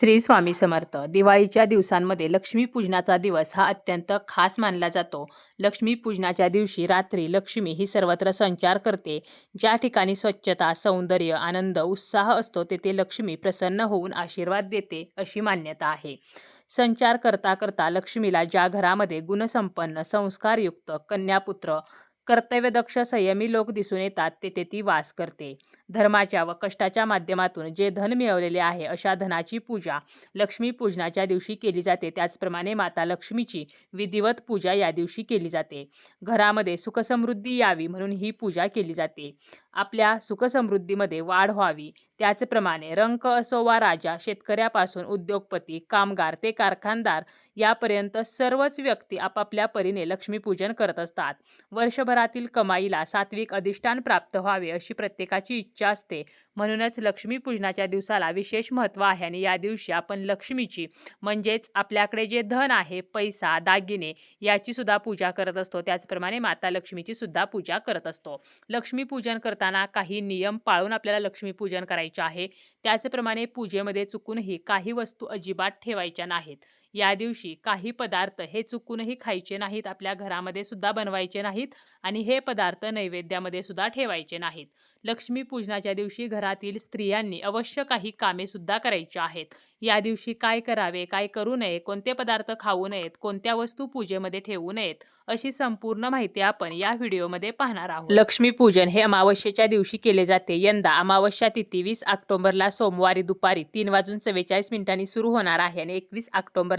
श्री स्वामी समर्थ. दिवाळीच्या दिवसांमध्ये लक्ष्मीपूजनाचा दिवस हा अत्यंत खास मानला जातो. लक्ष्मीपूजनाच्या दिवशी रात्री लक्ष्मी ही सर्वत्र संचार करते. ज्या ठिकाणी स्वच्छता सौंदर्य आनंद उत्साह असतो तेथे लक्ष्मी प्रसन्न होऊन आशीर्वाद देते अशी मान्यता आहे. संचार करता करता लक्ष्मीला ज्या घरामध्ये गुणसंपन्न संस्कारयुक्त कन्यापुत्र कर्तव्यदक्ष संयमी लोक दिसून येतात तेथे ती वास करते. धर्माच्या व कष्टाच्या माध्यमातून जे धन मिळवलेले आहे अशा धनाची पूजा लक्ष्मी पूजनाच्या दिवशी केली जाते. त्याचप्रमाणे माता लक्ष्मीची विधिवत पूजा या दिवशी केली जाते. घरामध्ये सुखसमृद्धी यावी म्हणून ही पूजा केली जाते. आपल्या सुखसमृद्धीमध्ये वाढ व्हावी. त्याचप्रमाणे रंक असो वा राजा शेतकऱ्यापासून उद्योगपती कामगार ते कारखानदार यापर्यंत सर्वच व्यक्ती आपापल्या परीने लक्ष्मीपूजन करत असतात. वर्षभरातील कमाईला सात्विक अधिष्ठान प्राप्त व्हावे अशी प्रत्येकाची इच्छा असते. म्हणूनच लक्ष्मीपूजनाच्या दिवसाला विशेष महत्त्व आहे आणि या दिवशी आपण लक्ष्मीची म्हणजेच आपल्याकडे जे धन आहे पैसा दागिने याची सुद्धा पूजा करत असतो. त्याचप्रमाणे माता लक्ष्मीची सुद्धा पूजा करत असतो. लक्ष्मीपूजन करताना काही नियम पाळून आपल्याला लक्ष्मीपूजन करायचे आहे. त्याचप्रमाणे पूजेमध्ये चुकूनही काही वस्तू अजिबात ठेवायच्या नाहीत. या दिवशी काही पदार्थ हे चुकूनही खायचे नाहीत आपल्या घरामध्ये सुद्धा बनवायचे नाहीत आणि हे पदार्थ नैवेद्यामध्ये सुद्धा ठेवायचे नाहीत. लक्ष्मीपूजनाच्या दिवशी घरातील स्त्रियांनी अवश्य काही कामे सुद्धा करायची आहेत. या दिवशी काय करावे काय करू नये कोणते पदार्थ खाऊ नयेत कोणत्या वस्तू पूजेमध्ये ठेवू नयेत अशी संपूर्ण माहिती आपण या व्हिडिओमध्ये पाहणार आहोत. लक्ष्मीपूजन हे अमावस्येच्या दिवशी केले जाते. यंदा अमावस्या तिथी वीस ऑक्टोबरला सोमवारी दुपारी तीन वाजून चव्वेचाळीस मिनिटांनी सुरू होणार आहे आणि एकवीस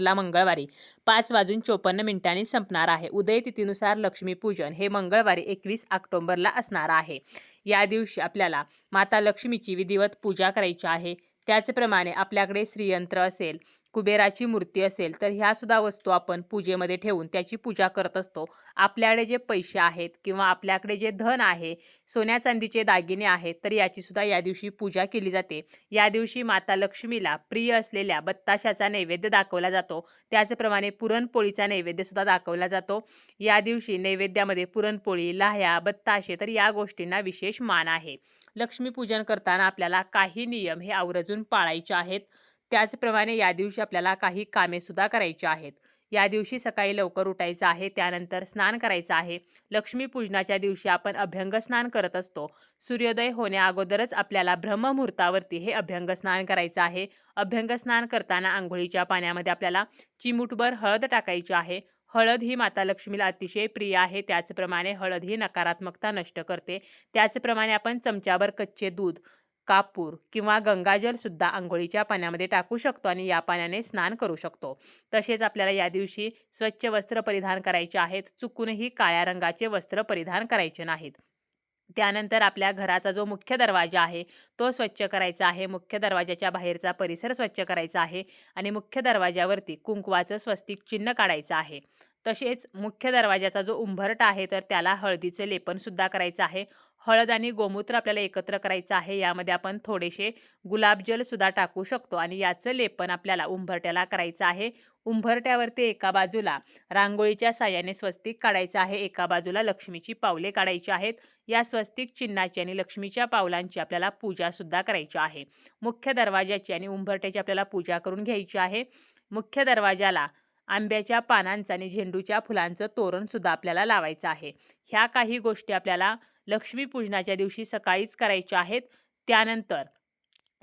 ऑक्टोबरला मंगळवारी पाच वाजून चोपन्न मिनिटांनी संपणार आहे. उदय तिथीनुसार लक्ष्मीपूजन हे मंगळवारी एकवीस ऑक्टोबरला असणार आहे. या दिवशी आपल्याला माता लक्ष्मीची विधिवत पूजा करायची आहे. त्याचप्रमाणे आपल्याकडे श्रीयंत्र असेल कुबेराची मूर्ती असेल तर ह्यासुद्धा वस्तू आपण पूजेमध्ये ठेवून त्याची पूजा करत असतो. आपल्याकडे जे पैसे आहेत किंवा आपल्याकडे जे धन आहे सोन्या चांदीचे दागिने आहेत तर याचीसुद्धा या दिवशी पूजा केली जाते. या दिवशी माता लक्ष्मीला प्रिय असलेल्या बत्ताशाचा नैवेद्य दाखवला जातो. त्याचप्रमाणे पुरणपोळीचा नैवेद्यसुद्धा दाखवला जातो. या दिवशी नैवेद्यामध्ये पुरणपोळी लाह्या बत्ताशे तर या गोष्टींना विशेष मान आहे. लक्ष्मीपूजन करताना आपल्याला काही नियम हे आवर्जून पाळायचे आहेत. त्याचप्रमाणे या दिवशी आपल्याला काही कामे सुद्धा करायची आहेत. या दिवशी सकाळी लवकर उठायचं आहे त्यानंतर स्नान करायचं आहे. लक्ष्मीपूजनाच्या दिवशी आपण अभ्यंग स्नान करत असतो. सूर्योदय होण्या अगोदरच आपल्याला ब्रह्ममुहूर्तावरती हे अभ्यंग स्नान करायचं आहे. अभ्यंग स्नान करताना आंघोळीच्या पाण्यामध्ये आपल्याला चिमूटभर हळद टाकायची आहे. हळद ही माता लक्ष्मीला अतिशय प्रिय आहे. त्याचप्रमाणे हळद ही नकारात्मकता नष्ट करते. त्याचप्रमाणे आपण चमच्यावर कच्चे दूध कापूर किंवा गंगाजल सुद्धा आंघोळीच्या पाण्यामध्ये टाकू शकतो आणि या पाण्याने स्नान करू शकतो. तसेच आपल्याला या दिवशी स्वच्छ वस्त्र परिधान करायचे आहेत. चुकूनही काळ्या रंगाचे वस्त्र परिधान करायचे नाहीत. त्यानंतर आपल्या घराचा जो मुख्य दरवाजा आहे तो स्वच्छ करायचा आहे. मुख्य दरवाजाच्या बाहेरचा परिसर स्वच्छ करायचा आहे आणि मुख्य दरवाजावरती कुंकवाचं स्वस्तिक चिन्ह काढायचं आहे. तसेच मुख्य दरवाजाचा जो उंभरट आहे तर त्याला हळदीचं लेपन सुद्धा करायचं आहे. हळद आणि गोमूत्र आपल्याला एकत्र करायचं आहे. यामध्ये आपण थोडेसे गुलाबजल सुद्धा टाकू शकतो आणि याचं लेपन आपल्याला उंबरट्याला करायचं आहे. उंबरट्यावरती एका बाजूला रांगोळीच्या साह्याने स्वस्तिक काढायचं आहे. एका बाजूला लक्ष्मीची पावले काढायची आहेत. या स्वस्तिक चिन्हाची आणि लक्ष्मीच्या पावलांची आपल्याला पूजा सुद्धा करायची आहे. मुख्य दरवाजाची आणि उंबरट्याची आपल्याला पूजा करून घ्यायची आहे. मुख्य दरवाजाला आंब्याच्या पानांचं आणि झेंडूच्या फुलांचं तोरण सुद्धा आपल्याला लावायचं आहे. ह्या काही गोष्टी आपल्याला लक्ष्मीपूजनाच्या दिवशी सकाळीच करायच्या आहेत. त्यानंतर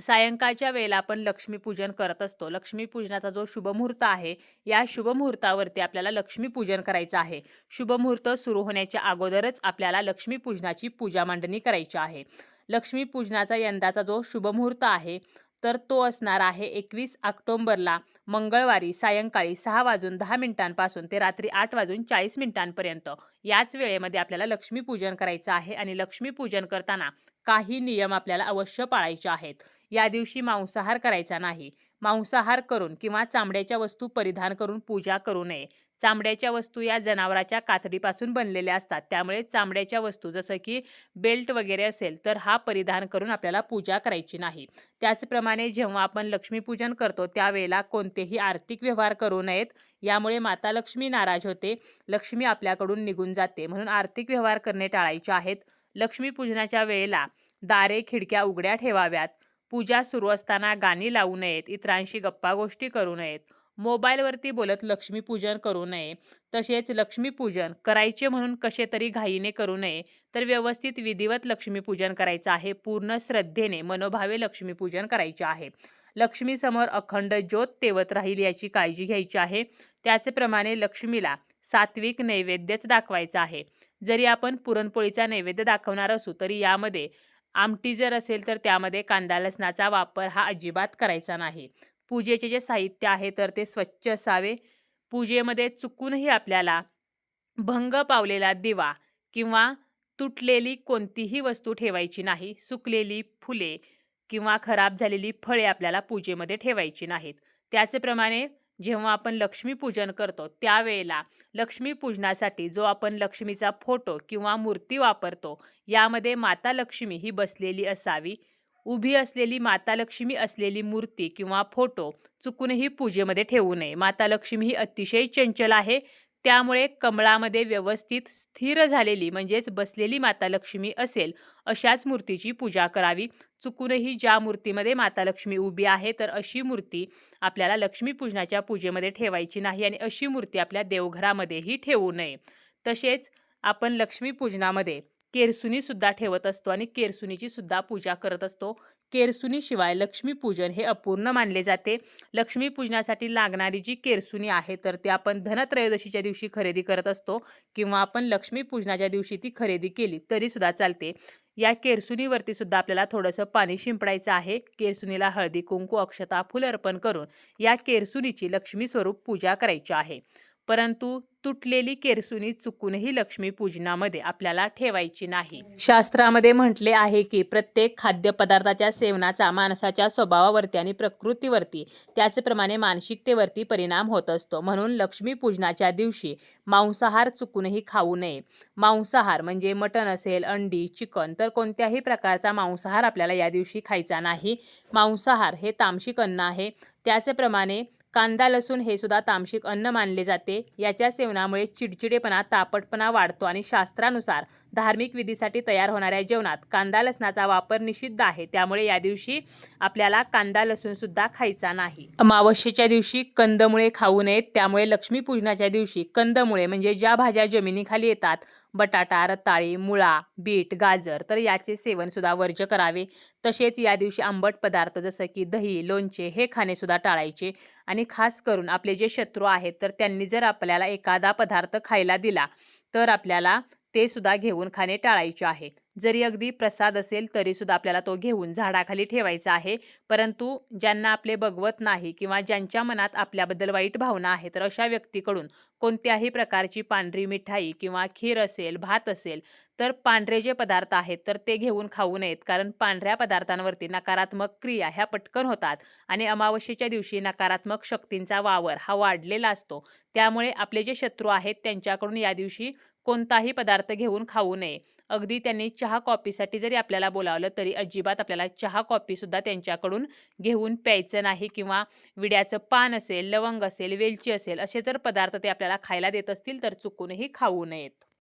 सायंकाळच्या वेळेला आपण लक्ष्मीपूजन करत असतो. लक्ष्मीपूजनाचा जो शुभमुहूर्त आहे या शुभमुहूर्तावरती आपल्याला लक्ष्मीपूजन करायचं आहे. शुभमुहूर्त सुरू होण्याच्या अगोदरच आपल्याला लक्ष्मीपूजनाची पूजा मांडणी करायची आहे. लक्ष्मीपूजनाचा यंदाचा जो शुभमुहूर्त आहे तर तो असणार आहे एकवीस ऑक्टोंबरला मंगळवारी सायंकाळी सहा वाजून दहा मिनिटांपासून ते रात्री आठ वाजून चाळीस मिनिटांपर्यंत. याच वेळेमध्ये आपल्याला लक्ष्मीपूजन करायचं आहे आणि लक्ष्मीपूजन करताना काही नियम आपल्याला अवश्य पाळायचे आहेत. या दिवशी मांसाहार करायचा नाही. मांसाहार करून किंवा चामड्याच्या वस्तू परिधान करून पूजा करू नये. चामड्याच्या वस्तू या जनावराच्या कातडीपासून बनलेल्या असतात. त्यामुळे चामड्याच्या वस्तू जसं की बेल्ट वगैरे असेल तर हा परिधान करून आपल्याला पूजा करायची नाही. त्याचप्रमाणे जेव्हा आपण लक्ष्मीपूजन करतो त्यावेळेला कोणतेही आर्थिक व्यवहार करू नयेत. यामुळे माता लक्ष्मी नाराज होते. लक्ष्मी आपल्याकडून निघून जाते. म्हणून आर्थिक व्यवहार करणे टाळायचे आहेत. लक्ष्मीपूजनाच्या वेळेला दारे खिडक्या उघड्या ठेवाव्यात. पूजा सुरू असताना गाणी लावू नयेत. इतरांशी गप्पा गोष्टी करू नयेत. मोबाईलवरती बोलत लक्ष्मीपूजन करू नये. तसेच लक्ष्मीपूजन करायचे म्हणून कसे तरी घाईने करू नये. तर व्यवस्थित विधिवत लक्ष्मीपूजन करायचं आहे. पूर्ण श्रद्धेने मनोभावे लक्ष्मीपूजन करायचे आहे. लक्ष्मीसमोर अखंड ज्योत तेवत राहील याची काळजी घ्यायची आहे. त्याचप्रमाणे लक्ष्मीला सात्विक नैवेद्यच दाखवायचा आहे. जरी आपण पुरणपोळीचा नैवेद्य दाखवणार असू तरी यामध्ये आमटी जर असेल तर त्यामध्ये कांदा लसणाचा वापर हा अजिबात करायचा नाही. पूजेचे जे साहित्य आहे तर ते स्वच्छ असावे. पूजेमध्ये चुकूनही आपल्याला भंग पावलेला दिवा किंवा तुटलेली कोणतीही वस्तू ठेवायची नाही. सुकलेली फुले किंवा खराब झालेली फळे आपल्याला पूजेमध्ये ठेवायची नाहीत. त्याचप्रमाणे जेव्हा आपण लक्ष्मीपूजन करतो त्यावेळेला लक्ष्मीपूजनासाठी जो आपण लक्ष्मीचा फोटो किंवा मूर्ती वापरतो यामध्ये माता लक्ष्मी ही बसलेली असावी. उभी असलेली माता लक्ष्मी असलेली मूर्ती किंवा फोटो चुकूनही पूजेमध्ये ठेवू नये. माता लक्ष्मी ही अतिशय चंचल आहे. त्यामुळे कमळामध्ये व्यवस्थित स्थिर झालेली म्हणजेच बसलेली माता लक्ष्मी असेल अशाच मूर्तीची पूजा करावी. चुकूनही ज्या मूर्तीमध्ये माता लक्ष्मी उभी आहे तर अशी मूर्ती आपल्याला लक्ष्मीपूजनाच्या पूजेमध्ये ठेवायची नाही आणि अशी मूर्ती आपल्या देवघरामध्येही ठेवू नये. तसेच आपण लक्ष्मीपूजनामध्ये केरसुनी सुद्धा ठेवत असतो आणि केरसुनीची सुद्धा पूजा करत असतो. केरसुनीशिवाय लक्ष्मीपूजन हे अपूर्ण मानले जाते. लक्ष्मीपूजनासाठी लागणारी जी केरसुनी आहे तर ती आपण धनत्रयोदशीच्या दिवशी खरेदी करत असतो किंवा आपण लक्ष्मीपूजनाच्या दिवशी ती खरेदी केली तरी सुद्धा चालते. या केरसुनीवरती सुद्धा आपल्याला थोडंसं पाणी शिंपडायचं आहे. केरसुनीला हळदी कुंकू अक्षता फुल अर्पण करून या केरसुनीची लक्ष्मी स्वरूप पूजा करायची आहे. परंतु तुटलेली केरसुनी चुकूनही लक्ष्मी पूजनामध्ये आपल्याला ठेवायची नाही. शास्त्रामध्ये म्हटले आहे की प्रत्येक खाद्यपदार्थाच्या सेवनाचा माणसाच्या स्वभावावरती आणि प्रकृतीवरती त्याचप्रमाणे मानसिकतेवरती परिणाम होत असतो. म्हणून लक्ष्मी पूजनाच्या दिवशी मांसाहार चुकूनही खाऊ नये. मांसाहार म्हणजे मटण असेल अंडी चिकन तर कोणत्याही प्रकारचा मांसाहार आपल्याला या दिवशी खायचा नाही. मांसाहार हे तामसिक अन्न आहे. त्याचप्रमाणे कांदा लसूण हे सुद्धा तामसिक अन्न मानले जाते. याच्या सेवनामुळे चिडचिडेपणा तापटपणा वाढतो आणि शास्त्रानुसार धार्मिक विधीसाठी तयार होणाऱ्या जेवणात कांदा लसणाचा वापर निषिद्ध आहे. त्यामुळे या दिवशी आपल्याला कांदा लसूण सुद्धा खायचा नाही. अमावस्येच्या दिवशी कंदमुळे खाऊ नयेत. त्यामुळे लक्ष्मीपूजनाच्या दिवशी कंदमुळे म्हणजे ज्या भाज्या जमिनीखाली येतात बटाटा रताळी मुळा बीट गाजर तर याचे सेवनसुद्धा वर्ज्य करावे. तसेच या दिवशी आंबट पदार्थ जसं की दही लोणचे हे खाणेसुद्धा टाळायचे. आणि खास करून आपले जे शत्रू आहेत तर त्यांनी जर आपल्याला एखादा पदार्थ खायला दिला तर आपल्याला ते सुद्धा घेऊन खाणे टाळायचे आहे जरी अगदी प्रसाद असेल तरी सुद्धा आपल्याला तो घेऊन झाडाखाली ठेवायचा आहे. परंतु ज्यांना आपले बघवत नाही किंवा ज्यांच्या मनात आपल्याबद्दल वाईट भावना आहे तर अशा व्यक्तीकडून कोणत्याही प्रकारची पांढरी मिठाई किंवा खीर असेल भात असेल तर पांढरे जे पदार्थ आहेत तर ते घेऊन खाऊ नयेत. कारण पांढऱ्या पदार्थांवरती नकारात्मक क्रिया ह्या पटकन होतात आणि अमावस्येच्या दिवशी नकारात्मक शक्तींचा वावर हा वाढलेला असतो. त्यामुळे आपले जे शत्रू आहेत त्यांच्याकडून या दिवशी कोणताही पदार्थ घेऊन खाऊ नये. अगदी त्यांनी चहा कॉफीसाठी जरी आपल्याला बोलावलं तरी अजिबात आपल्याला चहा कॉफीसुद्धा त्यांच्याकडून घेऊन प्यायचं नाही किंवा विड्याचं पान असेल लवंग असेल वेलची असेल असे जर पदार्थ ते आपल्याला खायला देत असतील तर चुकूनही खाऊ नयेत.